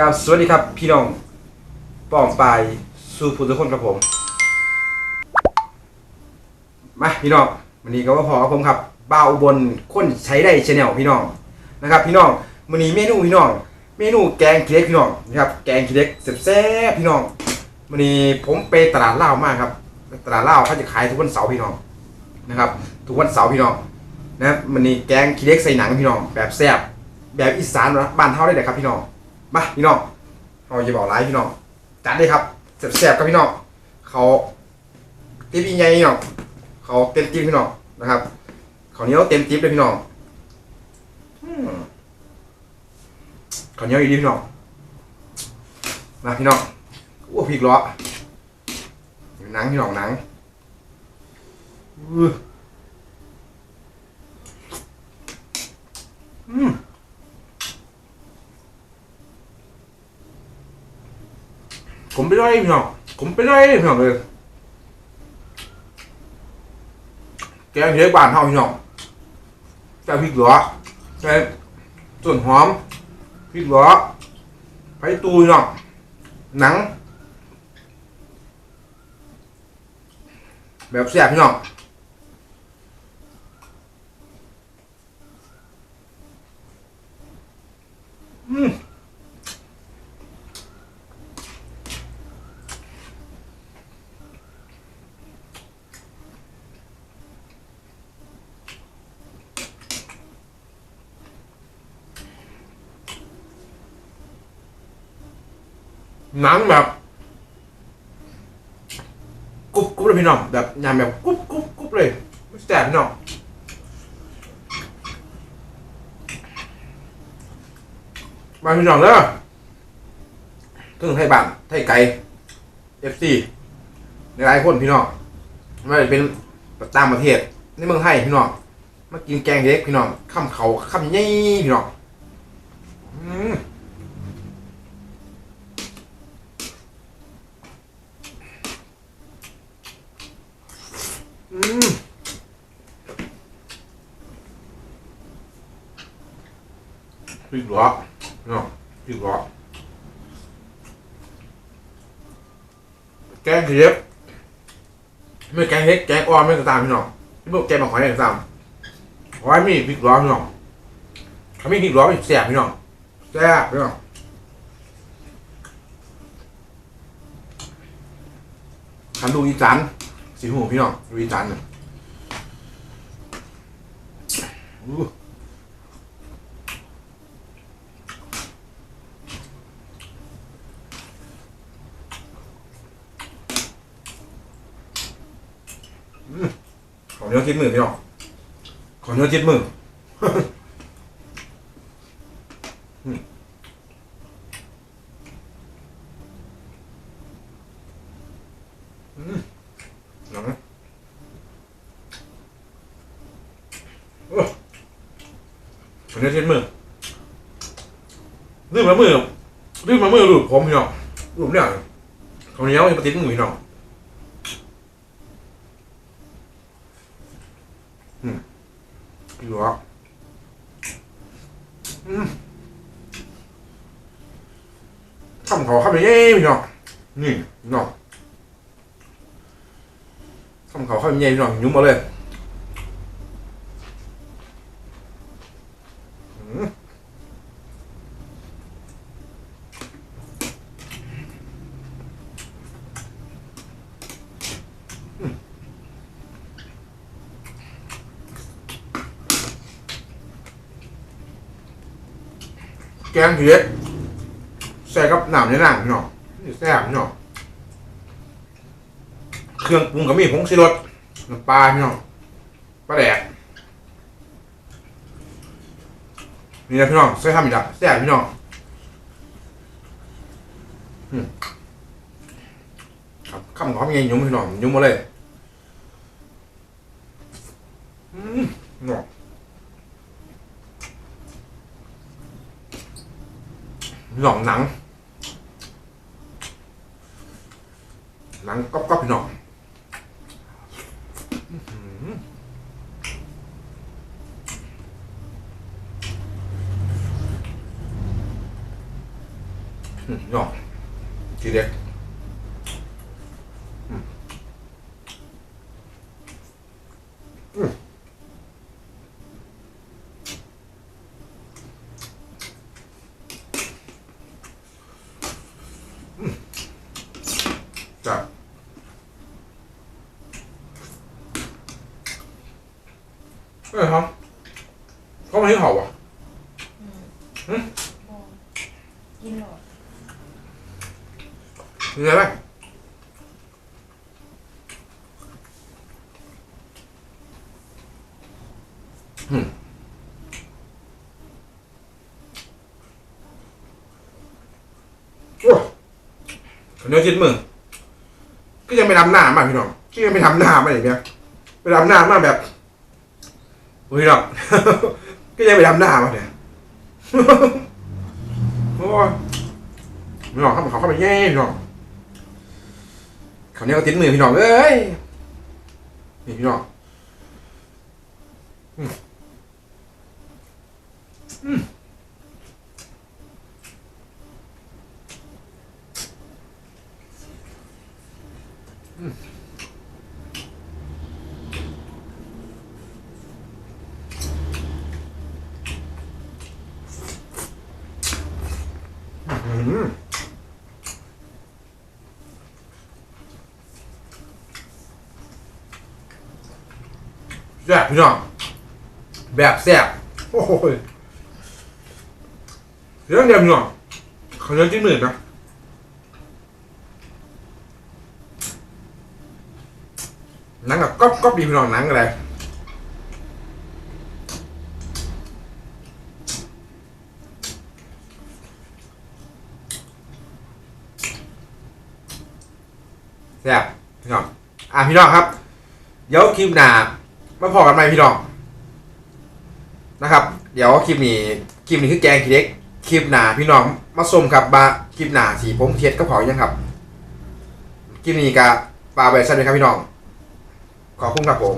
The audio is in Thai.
กราบสวัสดีครับพี่น้องป้องปายสู่ผู้ทุกคนครับผม มาพี่น้องวันนี้ก็ว่าพอกับผมครับบ้าอุบนคนใช้ได้ชาแนลพี่น้องนะครับ พี่น้องวันนี้เมนูพี่น้อง เมนูแกงขี้เล็กพี่น้องนะครับแกงขี้เล็กแซ่บๆพี่น้องวันนี้ผมไปตลาดเหล้ามากครับ ตลาดเหล้าเขาจะขายทุกวันเสาร์พี่น้องนะครับ ทุกวันเสาร์พี่น้องนะวันนี้แกงขี้เล็กใส่หนังพี่น้อง แบบแซ่บแบบอีสานบ้านเฮาได้เลยครับพี่น้อง มาพี่น้องเราจะบอกไลฟ์พี่น้องจัดเลยครับแซ่บๆครับพี่น้องเขาติ๊บยังไงพี่น้องเขาเต็มจิ๊บพี่น้องนะครับเขาเนี้ยเต็มจิ๊บเลยพี่น้องเขาเนี้ยวอีกดีพี่น้องมาพี่น้องอ้วพริกล้อหนังพี่น้องหนังอืม ผมไปได้พี่น้องผมไปได้พี่น้องเลยแกงเฮ็ดบ้านเฮาพี่น้องใส่พริกหยวกใส่ส่วนหอมพริกหยวกไปตูพี่น้องหนัง แบบแซ่บพี่น้องอืม หนังแบบกรุบกรุบเลยพี่น้องแบบยำแบบกรุบกรุบกรุบเลยแซ่แสบพี่น้องมาพี่น้องเด้อถึงไทยบ้านไทยไก่เอฟซีหลายคนพี่น้องไม่ว่าจะเป็นต่างประเทศในเมืองไทยพี่น้องมากินแกงเล็กพี่น้องข้ามเขาข้ามใหญ่พี่น้องอืม พริกหยวกเนาะพริกหยวกแกงเห็ดไม่แกงเห็ดแกงอ่อนไม่ก็ตามพี่น้องที่พวกแกงมาหอยก็ตามหอยมีพริกหยวกพี่น้องเขามีพริกหยวกอีแซ่บพี่น้องแซ่บพี่น้องคันดูอีสาน สีหูพี่น้องดูอีสานเนี่ยขอเนื้อจิตมือพี่น้องขอเนื้อจิตมืออืมอืมลองนะโอ้ ขอเนื้อจิตมือลืมมามือลืมมามือลูกผมพี่น้องลูกเนี่ยขอเนื้อมันติดมือพี่น้องพี่หลวงอืมทำเขาเข้าไปเย้พี่น้องนี่พี่น้องทำเขาเข้าไปเย้พี่น้องยุ่งมาเลยอืม แกงเผ็ดใส่กับน้ำในน้ำพี่น้องนี่แซ่บพี่น้องเครื่องปรุงก็มีผงชูรสน้ำปลาพี่น้องปลาแดก นี่นะพี่น้องใส่ทำอีกละแซ่บพี่น้องอืมครับคำของเขาเป็นไงยุ่มพี่น้องยุ่มมาเลยอืมพี่น้องหลองหนัง หนังก๊อบๆพี่น้องอื้อหือ อืมพี่น้องทีเด็กอืมอืมอืมจ้ะเอ้ยครับ เขาไม่ให้เห่าอะอืมบ่กินหรอกมีอะไรไหมอืมโอ้คนเดียวจิตมือก็ยังไปทำหน้ามาพี่น้องก็ยังไปทำหน้ามาอย่างเงี้ยไปทำหน้ามาแบบโอ้ยพี่น้องก็ยังไปทำหน้ามาเนี่ยโอ้ยพี่น้องเข้ามาเขาเข้าไปแย่พี่น้อง เขาเนี่ยก็ติดมือพี่น้องเอ้ยนี่พี่น้องอืมอืมอืมอืม แซ่บพี่น้องแบบแซ่บโอ้ยเรื่องเดียวพี่น้องเขาเนื้อจิ้มหมื่นนะหนังกับก๊อบก๊อบดีพี่น้องหนังอะไรแซ่บพี่น้องอะพี่น้องครับ เดี๋ยวคลิปหน้า มาพอกันไหมพี่น้องนะครับ เดี๋ยวคลิปนี้คลิปนี้คือแกงขี้เล็กคลิปหนาพี่น้องมาส้มครับบาคลิปหนาสีผมเทียดกระเพายังครับคลิปนี้ก็ปลาเบสั้นเลยครับพี่น้อง ขอบคุณครับผม